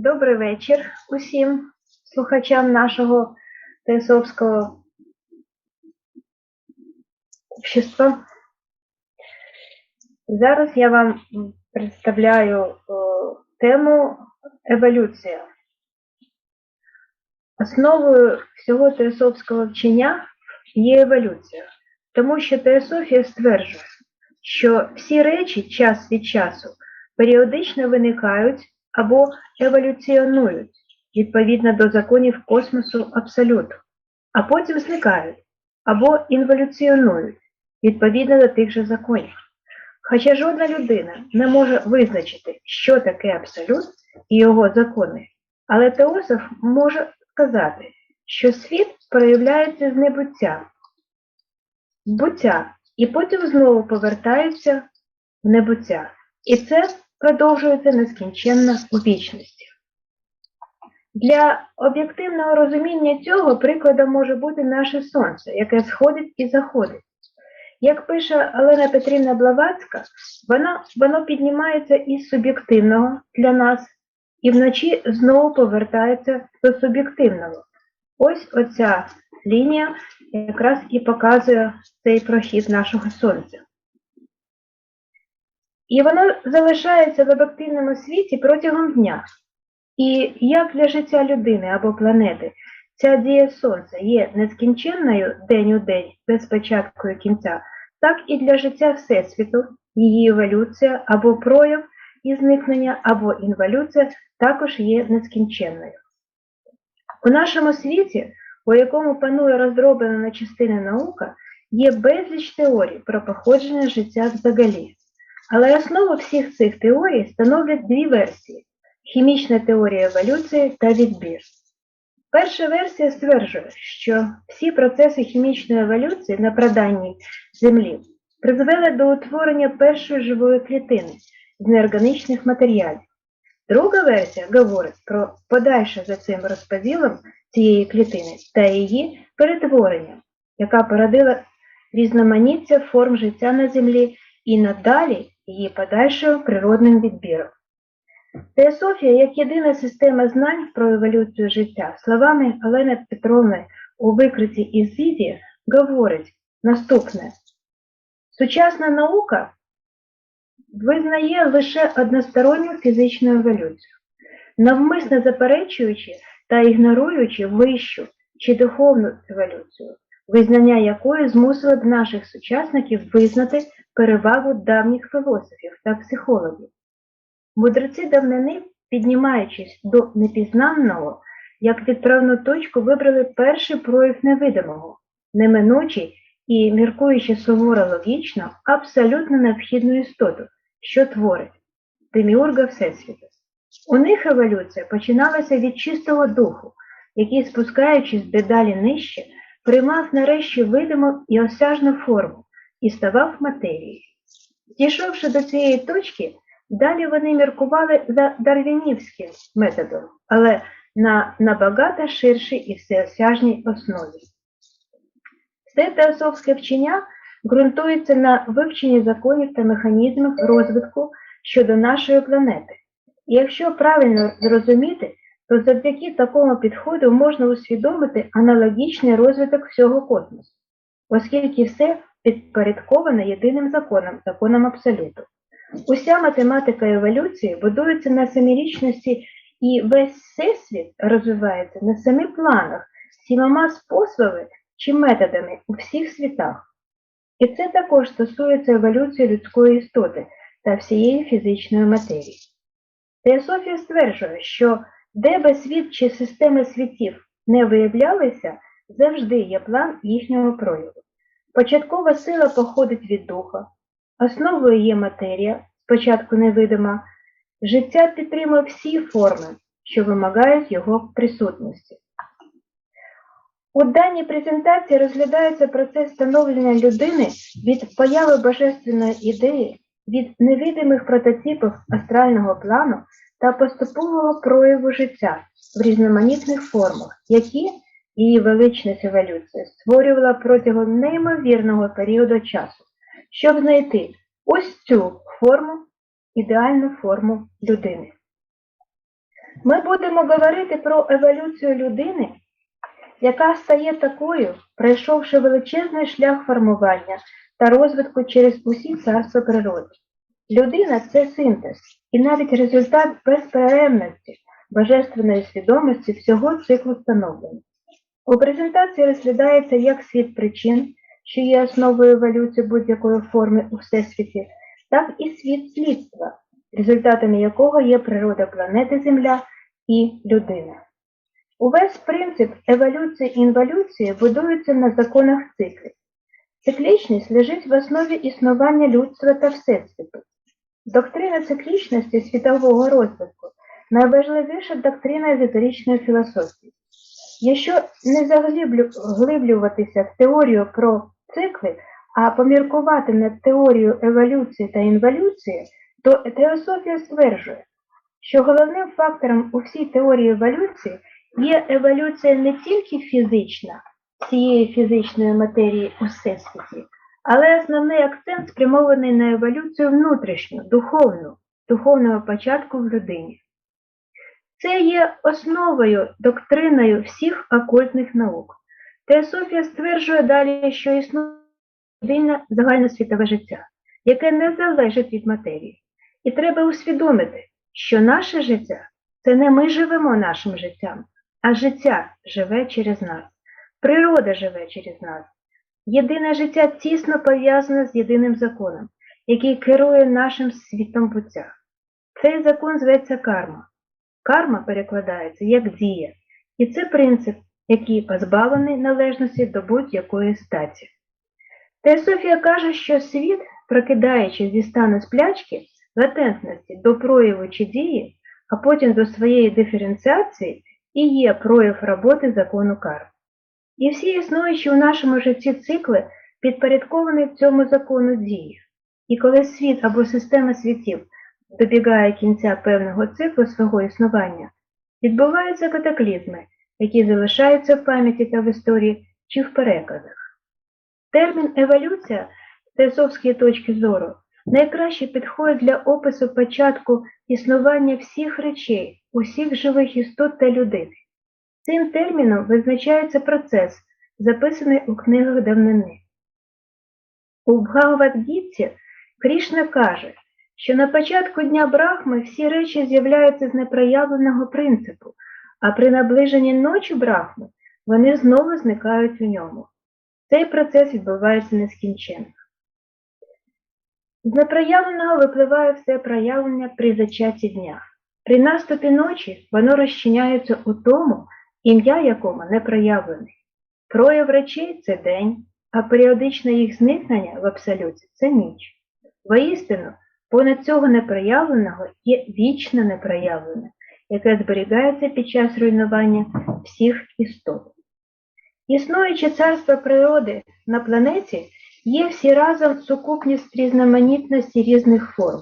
Добрий вечір усім слухачам нашого Теософського общества. Зараз я вам представляю тему еволюція. Основою всього теософського вчення є еволюція, тому що теософія стверджує, що всі речі час від часу періодично виникають або еволюціонують відповідно до законів космосу абсолюту, а потім зникають або інволюціонують відповідно до тих же законів. Хоча жодна людина не може визначити, що таке абсолют і його закони, але теософ може сказати, що світ проявляється з небуття, буття, і потім знову повертається в небуття. І це продовжується нескінченно у вічності. Для об'єктивного розуміння цього прикладом може бути наше сонце, яке сходить і заходить. Як пише Олена Петрівна Блаватська, воно, воно піднімається із суб'єктивного для нас і вночі знову повертається до суб'єктивного. Ось оця лінія якраз і показує цей прохід нашого сонця. І воно залишається в об'єктивному світі протягом дня. І як для життя людини або планети ця дія сонця є нескінченною день у день без початку і кінця, так і для життя Всесвіту її еволюція або прояв і зникнення, або інволюція також є нескінченною. У нашому світі, у якому панує розроблена на частини наука, є безліч теорій про походження життя взагалі. Але основу всіх цих теорій становлять дві версії хімічна теорія еволюції та відбір. Перша версія стверджує, що всі процеси хімічної еволюції на праданній Землі призвели до утворення першої живої клітини з неорганічних матеріалів. Друга версія говорить про подальше за цим розподілом цієї клітини та її перетворення, яка породила різноманіття форм життя на Землі і надалі її подальшого природним відбіром. Теософія як єдина система знань про еволюцію життя, словами Олени Петровни у викриті Ізіді говорить наступне. Сучасна наука визнає лише односторонню фізичну еволюцію, навмисно заперечуючи та ігноруючи вищу чи духовну еволюцію, визнання якої змусило б наших сучасників визнати перевагу давніх філософів та психологів. Мудреці давнини, піднімаючись до непізнанного, як відправну точку вибрали перший прояв невидимого, неминучий і, міркуючи суворо логічно, абсолютно необхідну істоту, що творить деміурга Всесвіту. У них еволюція починалася від чистого духу, який, спускаючись дедалі нижче, приймав нарешті видиму і осяжну форму і ставав матерією. Дійшовши до цієї точки, далі вони міркували за дарвінівським методом, але на набагато ширшій і всеосяжній основі. Це теософське вчення ґрунтується на вивченні законів та механізмів розвитку щодо нашої планети. І якщо правильно зрозуміти, то завдяки такому підходу можна усвідомити аналогічний розвиток всього космосу, оскільки все підпорядковане єдиним законом, законом абсолюту. Уся математика еволюції будується на семирічності, і весь всесвіт розвивається на семи планах, сімома способами чи методами у всіх світах. І це також стосується еволюції людської істоти та всієї фізичної матерії. Теософія стверджує, що де би світ чи системи світів не виявлялися, завжди є план їхнього прояву. Початкова сила походить від духа, основою є матерія, спочатку невидима, життя підтримує всі форми, що вимагають його присутності. У даній презентації розглядається процес становлення людини від появи божественної ідеї, від невидимих прототипів астрального плану та поступового прояву життя в різноманітних формах, які її величність еволюція створювала протягом неймовірного періоду часу, щоб знайти ось цю форму, ідеальну форму людини. Ми будемо говорити про еволюцію людини, яка стає такою, пройшовши величезний шлях формування та розвитку через усі царства природи. Людина це синтез і навіть результат безперервності божественної свідомості всього циклу становлення. У презентації розглядається як світ причин, що є основою еволюції будь-якої форми у всесвіті, так і світ слідства, результатами якого є природа планети Земля і людина. Увесь принцип еволюції і інволюції будується на законах циклів. Циклічність лежить в основі існування людства та всесвіту. Доктрина циклічності світового розвитку найважливіша доктрина езотеричної філософії. Якщо не заглиблюватися в теорію про цикли, а поміркувати над теорією еволюції та інволюції, то теософія стверджує, що головним фактором у всій теорії еволюції є еволюція не тільки фізична, цієї фізичної матерії у всесвіті, але основний акцент спрямований на еволюцію внутрішню, духовну, духовного початку в людині. Це є основою, доктриною всіх окультних наук. Теософія стверджує далі, що існує людина загальносвітове життя, яке не залежить від матерії. І треба усвідомити, що наше життя це не ми живемо нашим життям, а життя живе через нас, природа живе через нас. Єдине життя тісно пов'язане з єдиним законом, який керує нашим світом буття. Цей закон зветься карма. Карма перекладається як дія, і це принцип, який позбавлений належності до будь-якої статі. Теософія каже, що світ, прокидаючись зі стану сплячки, латентності до прояву чи дії, а потім до своєї диференціації, і є прояв роботи закону карми. І всі існуючі у нашому житті цикли підпорядковані цьому закону дії. І коли світ або система світів добігає кінця певного циклу свого існування, відбуваються катаклізми, які залишаються в пам'яті та в історії чи в переказах. Термін еволюція з теософської точки зору найкраще підходить для опису початку існування всіх речей, усіх живих істот та людини. Цим терміном визначається процес, записаний у книгах давнини. У Бхагавадгітці Крішна каже, що на початку дня Брахми всі речі з'являються з непроявленого принципу, а при наближенні ночі Брахми вони знову зникають у ньому. Цей процес відбувається нескінченно. З непроявленого випливає все проявлення при зачатті дня. При наступі ночі воно розчиняється у тому, ім'я якому не проявлений. Прояв речей це день, а періодичне їх зникнення в абсолюті це ніч. Воістину, понад цього непроявленого є вічне непроявлене, яке зберігається під час руйнування всіх істот. Існуюче царство природи на планеті є всі разом сукупність різноманітності різних форм.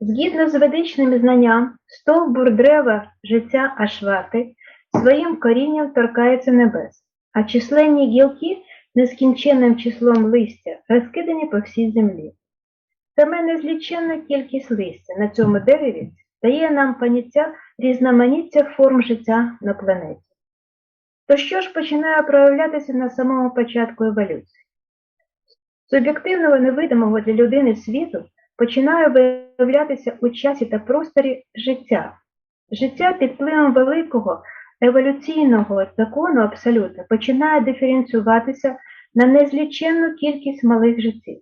Згідно з ведичним знанням, стовбур дерева життя Ашвати своїм корінням торкається небес, а численні гілки нескінченним числом листя розкидані по всій землі. Саме незліченна кількість листя на цьому дереві дає нам поняття різноманіття форм життя на планеті. То що ж починає проявлятися на самому початку еволюції? З об'єктивного невидимого для людини світу починає виявлятися у часі та просторі життя. Життя під впливом великого еволюційного закону абсолютно починає диференціюватися на незліченну кількість малих життів,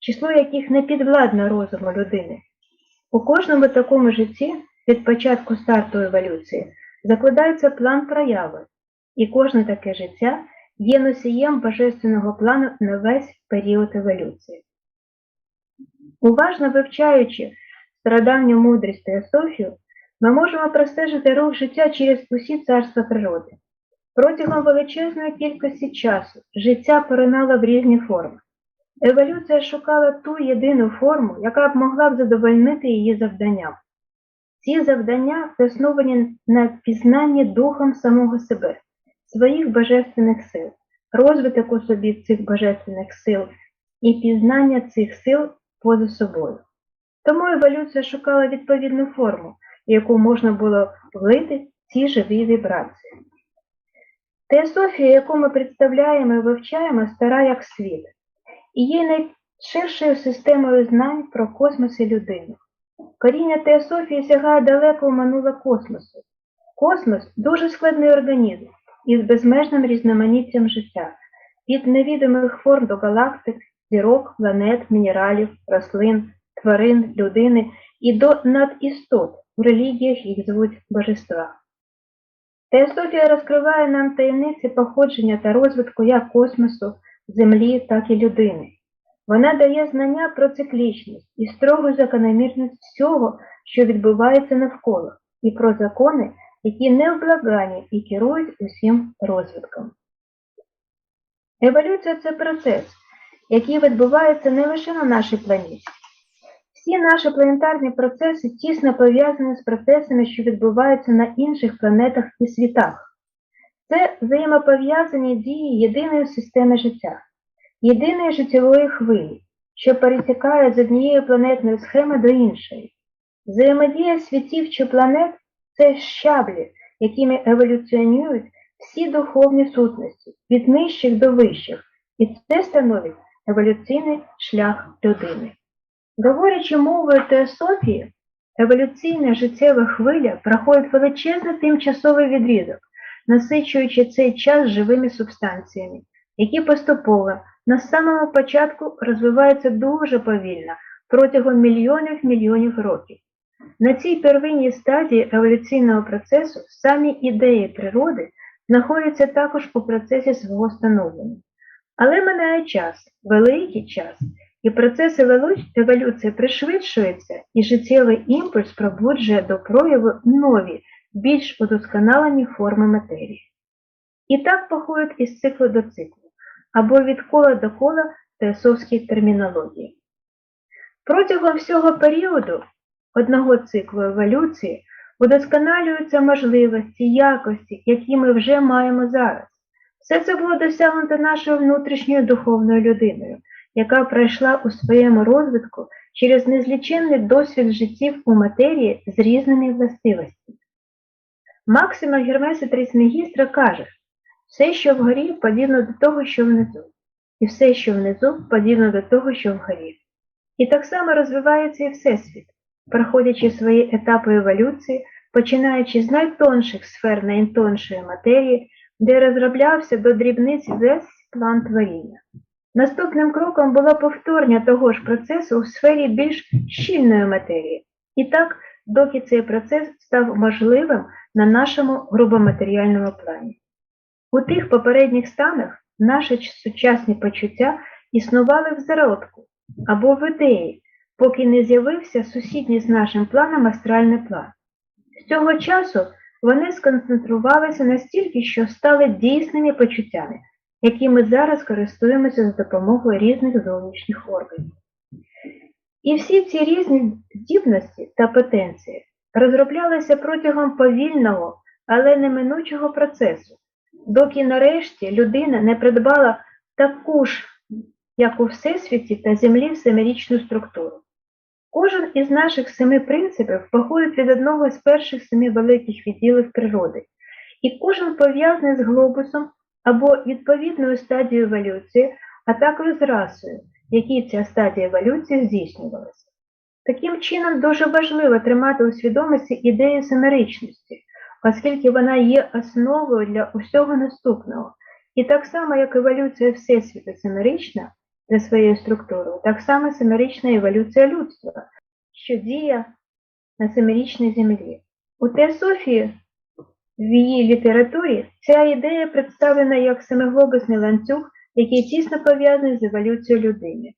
число яких не підвладно розуму людини. У кожному такому житті від початку старту еволюції закладається план прояви, і кожне таке життя є носієм божественного плану на весь період еволюції. Уважно вивчаючи стародавню мудрість Теософію, ми можемо простежити рух життя через усі царства природи. Протягом величезної кількості часу життя поринало в різні форми. Еволюція шукала ту єдину форму, яка б могла б задовольнити її завданням. Ці завдання засновані на пізнанні духом самого себе, своїх божественних сил, розвиток у собі цих божественних сил і пізнання цих сил поза собою. Тому еволюція шукала відповідну форму, яку можна було влити в ці живі вібрації. Теософія, яку ми представляємо і вивчаємо, стара як світ, і є найширшою системою знань про космос і людину. Коріння теософії сягає далеко в минуле космосу. Космос дуже складний організм із безмежним різноманіттям життя, від невідомих форм до галактик, зірок, планет, мінералів, рослин, тварин, людини і до надістот у релігіях їх звуть божества. Теософія розкриває нам таємниці походження та розвитку як космосу, Землі, так і людини. Вона дає знання про циклічність і строгу закономірність всього, що відбувається навколо, і про закони, які невблагані і керують усім розвитком. Еволюція це процес, який відбувається не лише на нашій планеті. Всі наші планетарні процеси тісно пов'язані з процесами, що відбуваються на інших планетах і світах. Це взаємопов'язані дії єдиної системи життя, єдиної життєвої хвилі, що перетікає з однієї планетної схеми до іншої. Взаємодія світів чи планет це щаблі, якими еволюціонують всі духовні сутності, від нижчих до вищих, і це становить еволюційний шлях людини. Говорячи мовою теософії, еволюційна життєва хвиля проходить величезний тимчасовий відрізок, насичуючи цей час живими субстанціями, які поступово на самому початку розвиваються дуже повільно протягом мільйонів мільйонів років. На цій первинній стадії еволюційного процесу самі ідеї природи знаходяться також у процесі свого становлення. Але минає час, великий час, і процес еволюції пришвидшується, і життєвий імпульс пробуджує до прояву нові, більш удосконалені форми матерії. І так походить із циклу до циклу, або від кола до кола теософській термінології. Протягом всього періоду одного циклу еволюції удосконалюються можливості, якості, які ми вже маємо зараз. Все це було досягнуто нашою внутрішньою духовною людиною, яка пройшла у своєму розвитку через незліченний досвід життів у матерії з різними властивостями. Максима Гермеса Трисмегістра каже, все, що вгорі, подібно до того, що внизу, і все, що внизу, подібно до того, що вгорі. І так само розвивається і Всесвіт, проходячи свої етапи еволюції, починаючи з найтонших сфер найтоншої матерії, де розроблявся до дрібниць весь план творіння. Наступним кроком було повторення того ж процесу у сфері більш щільної матерії, і так, доки цей процес став можливим на нашому грубоматеріальному плані. У тих попередніх станах наші сучасні почуття існували в зародку або в ідеї, поки не з'явився сусідній з нашим планом астральний план. З цього часу вони сконцентрувалися настільки, що стали дійсними почуттями, якими зараз користуємося за допомогою різних зовнішніх органів. І всі ці різні здібності та потенції розроблялися протягом повільного, але неминучого процесу, доки нарешті людина не придбала таку ж, як у Всесвіті та Землі, семирічну структуру. Кожен із наших семи принципів походить від одного з перших семи великих відділів природи, і кожен пов'язаний з глобусом або відповідною стадією еволюції, а також з расою, якій ця стадія еволюції здійснювалася. Таким чином, дуже важливо тримати у свідомості ідею семеричності, оскільки вона є основою для усього наступного. І так само, як еволюція Всесвіту семерична за своєю структурою, так само семерична еволюція людства, що діє на семирічній землі. У теософії в її літературі ця ідея представлена як семиглобусний ланцюг, який тісно пов'язаний з еволюцією людини.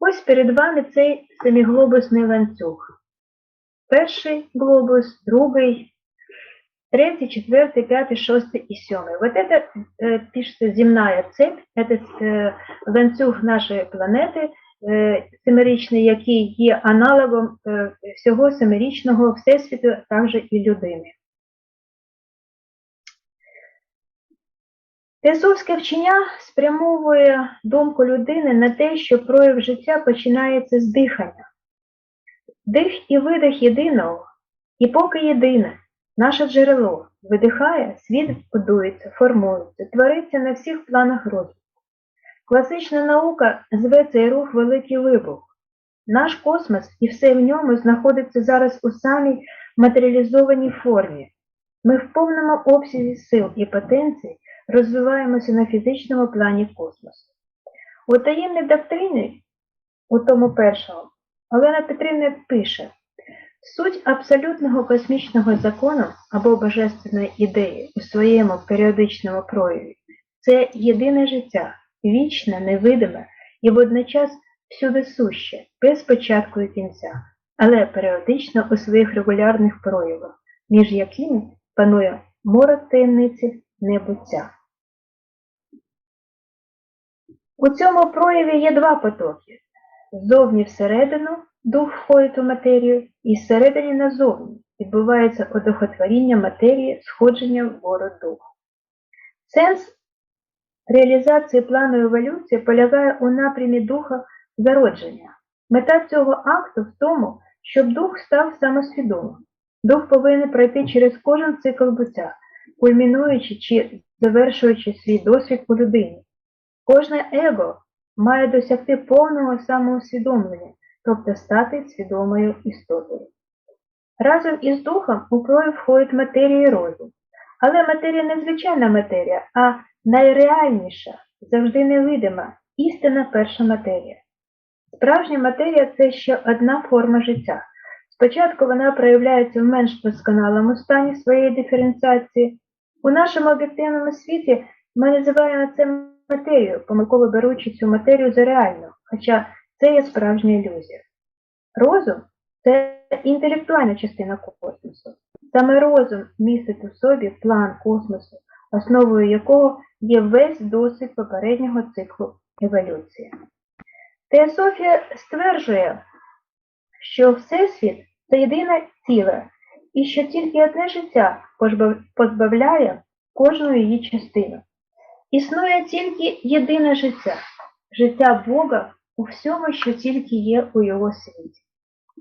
Ось перед вами цей семиглобусний ланцюг. Перший глобус, другий, третий, четвертый, пятый, шостый и семый. Вот это э, пишется земная цепь, это э, ланцюг нашої планети, э, семирічний, який є аналогом э, всього семирічного всесвіту, також і людини. Теософське вчення спрямовує думку людини на те, що прояв життя починається з дихання. Дих і видих єдиного І поки єдине, наше джерело видихає, світ будується, формується, твориться на всіх планах розвитку. Класична наука зве цей рух великий вибух. Наш космос і все в ньому знаходиться зараз у самій матеріалізованій формі. Ми в повному обсязі сил і потенцій розвиваємося на фізичному плані космосу. У таємній доктрині, у тому першому, Олена Петрівна пише, суть абсолютного космічного закону або божественної ідеї у своєму періодичному прояві це єдине життя, вічне, невидиме і водночас всюди суще, без початку і кінця, але періодично у своїх регулярних проявах, між якими панує море таємниці небуття. У цьому прояві є два потоки. Ззовні всередину дух входить у матерію, і зсередині назовні відбувається одухотворіння матерії, сходження вгору духу. Сенс реалізації плану еволюції полягає у напрямі духа зародження. Мета цього акту в тому, щоб дух став самосвідомим. Дух повинен пройти через кожен цикл буття, кульмінуючи чи завершуючи свій досвід у людині. Кожне его має досягти повного самоусвідомлення, тобто стати свідомою істотою. Разом із духом у прояв входить матерія і розум. Але матерія не звичайна матерія, а найреальніша, завжди невидима, істинна перша матерія. Справжня матерія це ще одна форма життя. Спочатку вона проявляється в менш досконалому стані своєї диференціації. У нашому об'єктивному світі ми називаємо це матерію, помилково беручи цю матерію за реальну, хоча це є справжня ілюзія. Розум це інтелектуальна частина космосу. Саме розум містить у собі план космосу, основою якого є весь досвід попереднього циклу еволюції. Теософія стверджує, що Всесвіт це єдине ціле, і що тільки одне життя позбавляє кожну її частину. Існує тільки єдине життя, життя Бога у всьому, що тільки є у Його світі.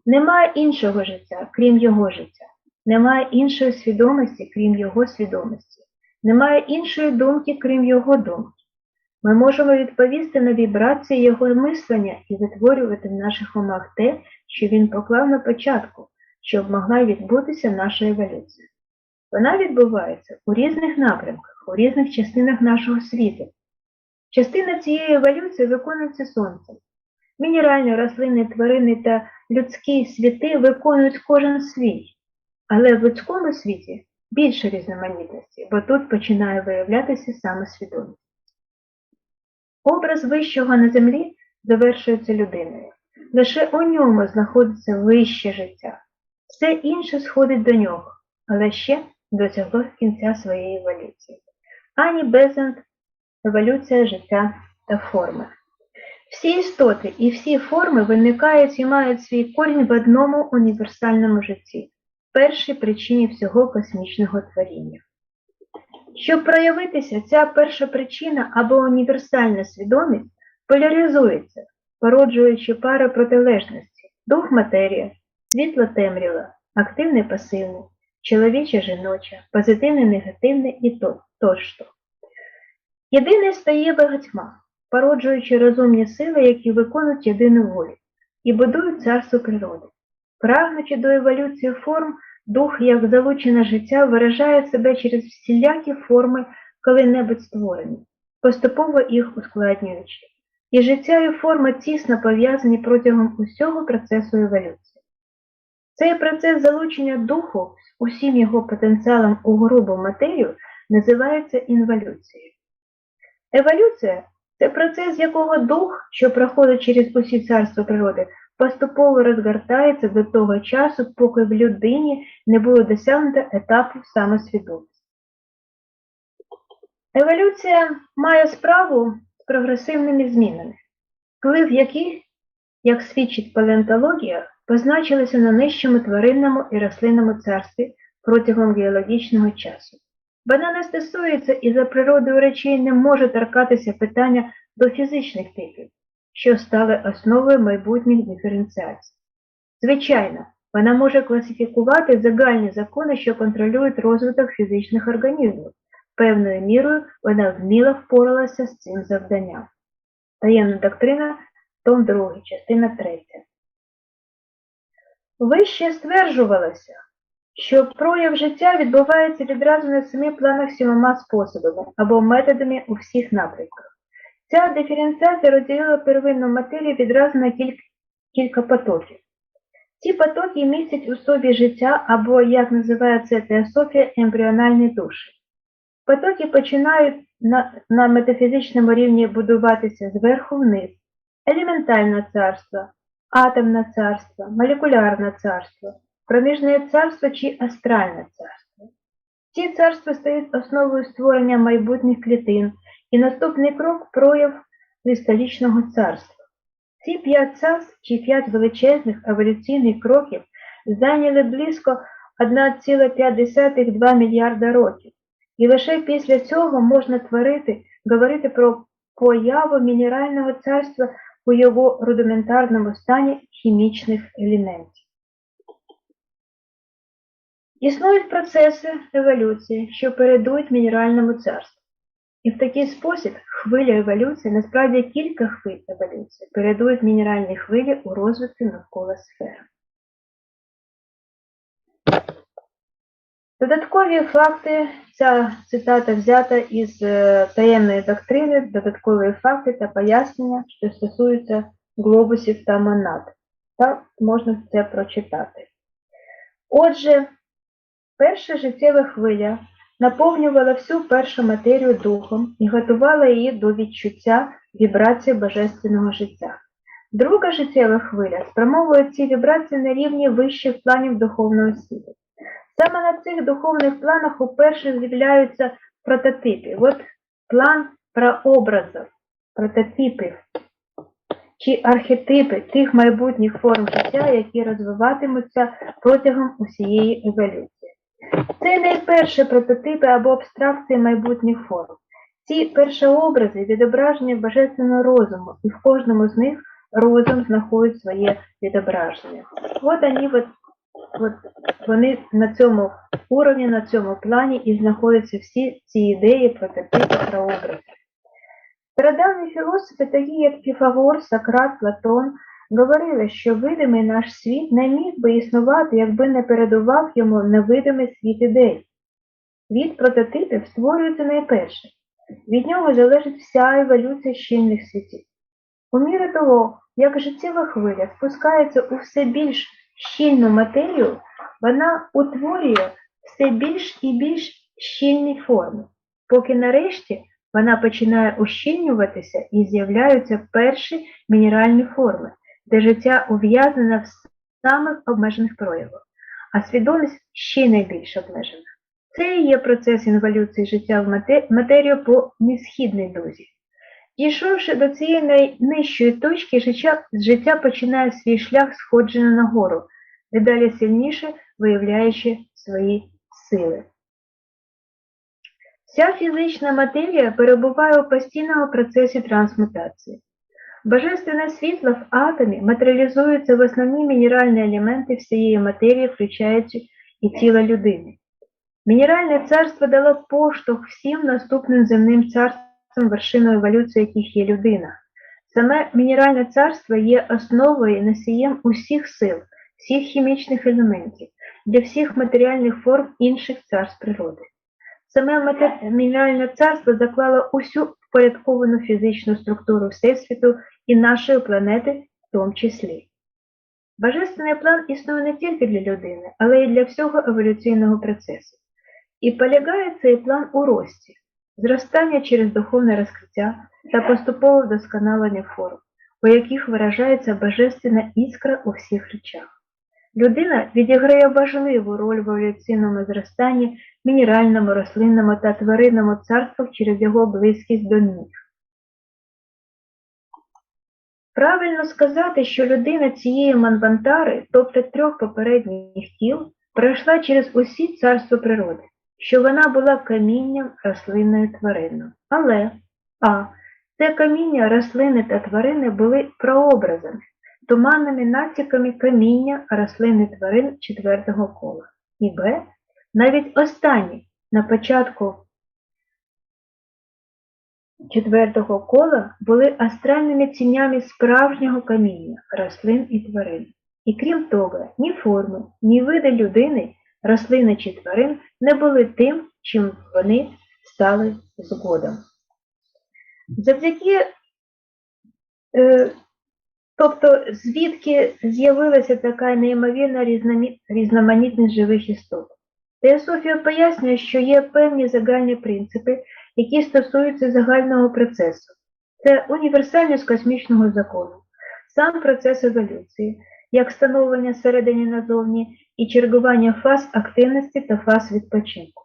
Немає іншого життя, крім Його життя, немає іншої свідомості, крім Його свідомості, немає іншої думки, крім Його думки. Ми можемо відповісти на вібрації Його мислення і витворювати в наших умах те, що Він поклав на початку, щоб могла відбутися наша еволюція. Вона відбувається у різних напрямках, у різних частинах нашого світу. Частина цієї еволюції виконується сонцем. Мінеральні, рослинні, тварини та людські світи виконують кожен свій, але в людському світі більше різноманітності, бо тут починає виявлятися саме свідомість. Образ вищого на землі завершується людиною. Лише у ньому знаходиться вище життя. Все інше сходить до нього, але ще досягло кінця своєї еволюції. Ані безент еволюція життя та форми. Всі істоти і всі форми виникають і мають свій корінь в одному універсальному житті, першій причині всього космічного творіння. Щоб проявитися, ця перша причина або універсальна свідомість поляризується, породжуючи пари протилежності, дух матерія, світло темрява, активне пасивне, чоловіче жіноче, позитивне негативне і тощо. Єдине стає багатьма, породжуючи розумні сили, які виконують єдину волю, і будують царство природи. Прагнучи до еволюції форм, дух, як залучене життя, виражає себе через всілякі форми коли-небудь створені, поступово їх ускладнюючи. І життя і форма тісно пов'язані протягом усього процесу еволюції. Цей процес залучення духу усім його потенціалом у грубу матерію називається інволюцією. Еволюція це процес, якого дух, що проходить через усі царства природи, поступово розгортається до того часу, поки в людині не було досягнуто етапу самосвідомості. Еволюція має справу з прогресивними змінами, вплив яких, як свідчить палеонтологія, позначилися на нижчому тваринному і рослинному царстві протягом геологічного часу. Вона не стосується і за природою речей не може торкатися питання до фізичних типів, що стали основою майбутніх диференціацій. Звичайно, Вона може класифікувати загальні закони, що контролюють розвиток фізичних організмів. Певною мірою вона вміло впоралася з цим завданням. Таємна доктрина, том 2, частина 3. Вище стверджувалося, що прояв життя відбувається відразу на семи планах сімома способами або методами у всіх напрямках. Ця диференціація розділила первинну матерію відразу на кілька, кілька потоків. Ці потоки містять у собі життя або, як називається теософія, ембріональні душі. Потоки починають на, на метафізичному рівні будуватися зверху вниз. Елементальне царство, атомне царство, молекулярне царство, проміжне царство чи астральне царство. Ці царства стають основою створення майбутніх клітин, і наступний крок прояв кристалічного царства. Ці п'ять царств чи п'ять величезних еволюційних кроків зайняли близько 1,5-2 мільярда років. І лише після цього можна творити, говорити про появу мінерального царства у його рудиментарному стані хімічних елементів. Існують процеси еволюції, що передують мінеральному царству. І в такий спосіб хвиля еволюції, насправді кілька хвиль еволюції, передують мінеральні хвилі у розвитку навколо сфери. Додаткові факти, ця цитата взята із е, таємної доктрини, додаткові факти та пояснення, що стосуються глобусів та монад. Так можна це прочитати. Отже, перша життєва хвиля наповнювала всю першу матерію духом і готувала її до відчуття вібрації божественного життя. Друга життєва хвиля спрямовує ці вібрації на рівні вищих планів духовного світу. Саме на цих духовних планах уперше з'являються прототипи. От план прообразів, прототипів чи архетипи тих майбутніх форм життя, які розвиватимуться протягом усієї еволюції. Це найперші прототипи або абстракції майбутніх форм. Ці першообрази відображення божественного розуму, і в кожному з них розум знаходить своє відображення. От вони, от, от, вони на цьому уровні, на цьому плані і знаходяться всі ці ідеї, прототипи, прообрази. Стародавні філософи, такі як Піфагор, Сократ, Платон, говорили, що видимий наш світ не міг би існувати, якби не передував йому невидимий світ ідей. Світ прототипів створюється найперше. Від нього залежить вся еволюція щільних світів. У мірі того, як життєва хвиля спускається у все більш щільну матерію, вона утворює все більш і більш щільні форми, поки нарешті вона починає ущільнюватися і з'являються перші мінеральні форми, де життя ув'язнене в самих обмежених проявах, а свідомість ще найбільш обмежена. Це і є процес інволюції життя в матерію по несхідній дозі. Дійшовши до цієї найнижчої точки, життя, життя починає свій шлях сходження нагору, дедалі сильніше виявляючи свої сили. Вся фізична матерія перебуває у постійному процесі трансмутації. Божественне світло в атомі матеріалізується в основні мінеральні елементи всієї матерії, включаючи і тіло людини. Мінеральне царство дало поштовх всім наступним земним царствам, вершиною еволюції яких є людина. Саме мінеральне царство є основою і носієм усіх сил, всіх хімічних елементів, для всіх матеріальних форм інших царств природи. Саме мінеральне царство заклало усю впорядковану фізичну структуру Всесвіту і нашої планети в тому числі. Божественний план існує не тільки для людини, але й для всього еволюційного процесу. І полягає цей план у рості, зростання через духовне розкриття та поступове вдосконалення форм, у яких виражається божественна іскра у всіх речах. Людина відіграє важливу роль в еволюційному зростанні, мінеральному, рослинному та тваринному царствах через його близькість до них. Правильно сказати, що людина цієї манвантари, тобто трьох попередніх тіл, пройшла через усі царства природи, що вона була камінням рослинною твариною. Але а. Це каміння, рослини та тварини були прообразами, туманними натяками каміння рослин і тварин четвертого кола. І Б. Навіть останні на початку четвертого кола були астральними тінями справжнього каміння рослин і тварин. І крім того, ні форми, ні види людини, рослини чи тварин не були тим, чим вони стали згодом. Завдяки, е, тобто, звідки з'явилася така неймовірна різноманітність живих істот. Теософія пояснює, що є певні загальні принципи, які стосуються загального процесу. Це універсальність космічного закону, сам процес еволюції, як становлення всередині назовні і чергування фаз активності та фаз відпочинку.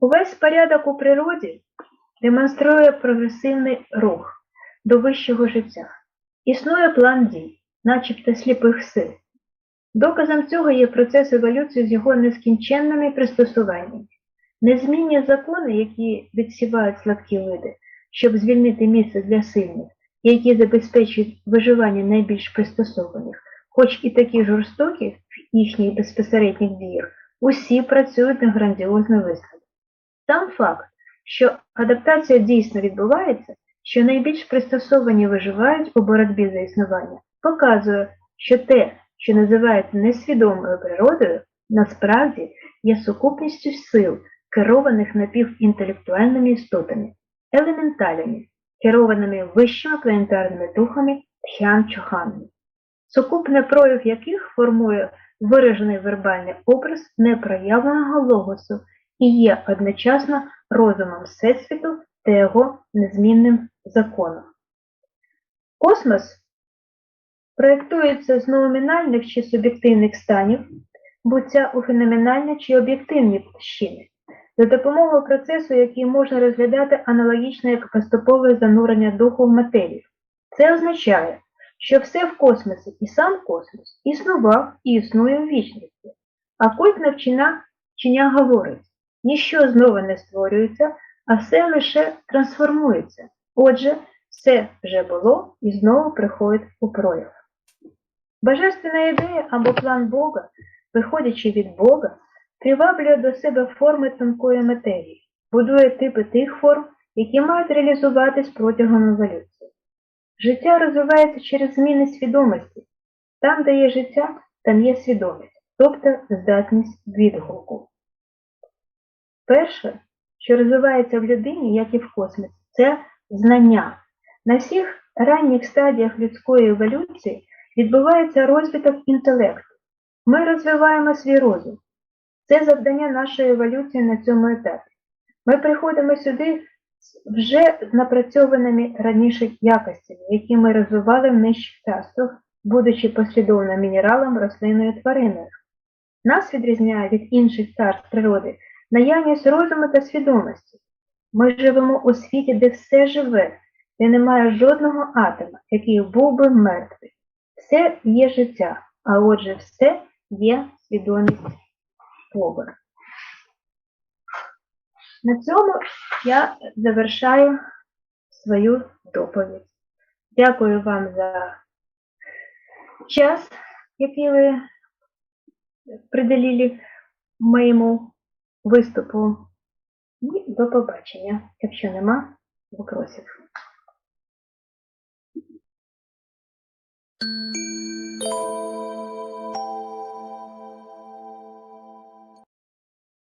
Увесь порядок у природі демонструє прогресивний рух до вищого життя. Існує план дій, начебто сліпих сил. Доказом цього є процес еволюції з його нескінченними пристосуваннями. Незмінні закони, які відсівають слабкі види, щоб звільнити місце для сильних, які забезпечують виживання найбільш пристосованих, хоч і такі жорстокі в їхніх безпосередніх діях, усі працюють на грандіозний вислід. Сам факт, що адаптація дійсно відбувається, що найбільш пристосовані виживають у боротьбі за існування, показує, що те, що називається несвідомою природою, насправді є сукупністю сил, керованих напівінтелектуальними істотами, елементалями, керованими вищими планетарними духами тхян-чоханами, сукупний прояв яких формує виражений вербальний образ непроявленого логосу і є одночасно розумом Всесвіту та його незмінним законом. Космос проєктується з номінальних чи суб'єктивних станів, буття у феноменальні чи об'єктивні площини, за допомогою процесу, який можна розглядати аналогічно як поступове занурення духу в матерію. Це означає, що все в космосі і сам космос існував і існує в вічності. А культна вчина, вчення говорить, ніщо знову не створюється, а все лише трансформується. Отже, все вже було і знову приходить у прояв. Божественна ідея або план Бога, виходячи від Бога, приваблює до себе форми тонкої матерії, будує типи тих форм, які мають реалізуватись протягом еволюції. Життя розвивається через зміни свідомості. Там, де є життя, там є свідомість, тобто здатність відгуку. Перше, що розвивається в людині, як і в космосі, це знання. На всіх ранніх стадіях людської еволюції відбувається розвиток інтелекту. Ми розвиваємо свій розум. Це завдання нашої еволюції на цьому етапі. Ми приходимо сюди з вже напрацьованими раніше якостями, які ми розвивали в нижчих царствах, будучи послідовно мінералом, рослиною твариною. Нас відрізняє від інших царств природи наявність розуму та свідомості. Ми живемо у світі, де все живе, де немає жодного атома, який був би мертвий. Все є життя, а отже, все є свідомість поверх. На цьому я завершаю свою доповідь. Дякую вам за час, який ви приділили моєму виступу. І до побачення, якщо нема вопросів. Thank you.